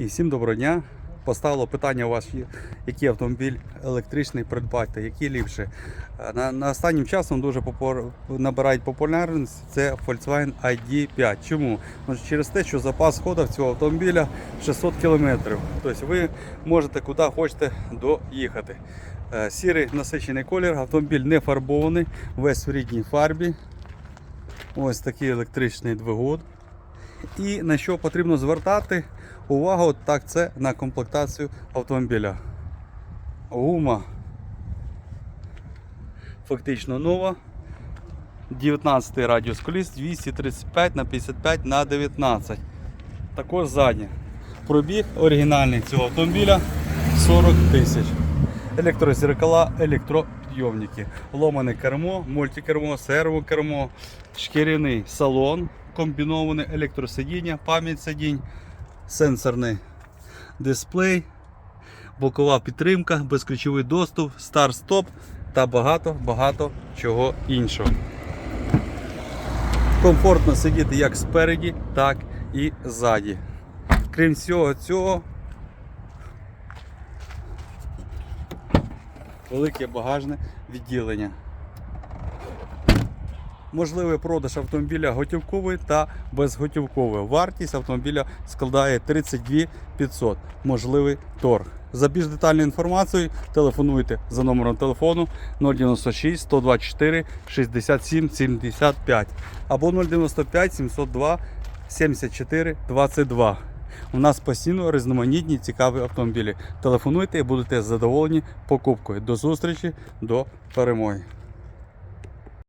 І всім доброго дня. Поставило питання у вас, який автомобіль електричний придбати, який ліпше. Е, На, на останнім часом дуже попор... набирають популярність це Volkswagen ID5. Чому? Ну, через те, що запас ходу цього автомобіля 600 км. Тобто ви можете куди хочете доїхати. Е, Сірий насичений колір, автомобіль не фарбований, весь в рідній фарбі. Ось такий електричний двигун. І на що потрібно звертати увагу, так це на комплектацію автомобіля. Гума фактично нова. 19 радіус коліс 235 на 55 на 19. Також заднє. Пробіг оригінальний цього автомобіля 40 тисяч. Електрозеркала, електропідйомники, ломане кермо, мультикермо, сервокермо, шкіряний салон, комбіноване електросидіння, пам'ять сидінь, сенсорний дисплей, бокова підтримка, безключовий доступ, старт-стоп та багато-багато чого іншого. Комфортно сидіти як спереді, так і ззаді. Крім всього цього, велике багажне відділення. Можливий продаж автомобіля готівковий та безготівковий. Вартість автомобіля складає 32 500. Можливий торг. За більш детальною інформацією телефонуйте за номером телефону 096 124 67 75 або 095 702 74 22. У нас постійно різноманітні цікаві автомобілі. Телефонуйте і будете задоволені покупкою. До зустрічі, до перемоги.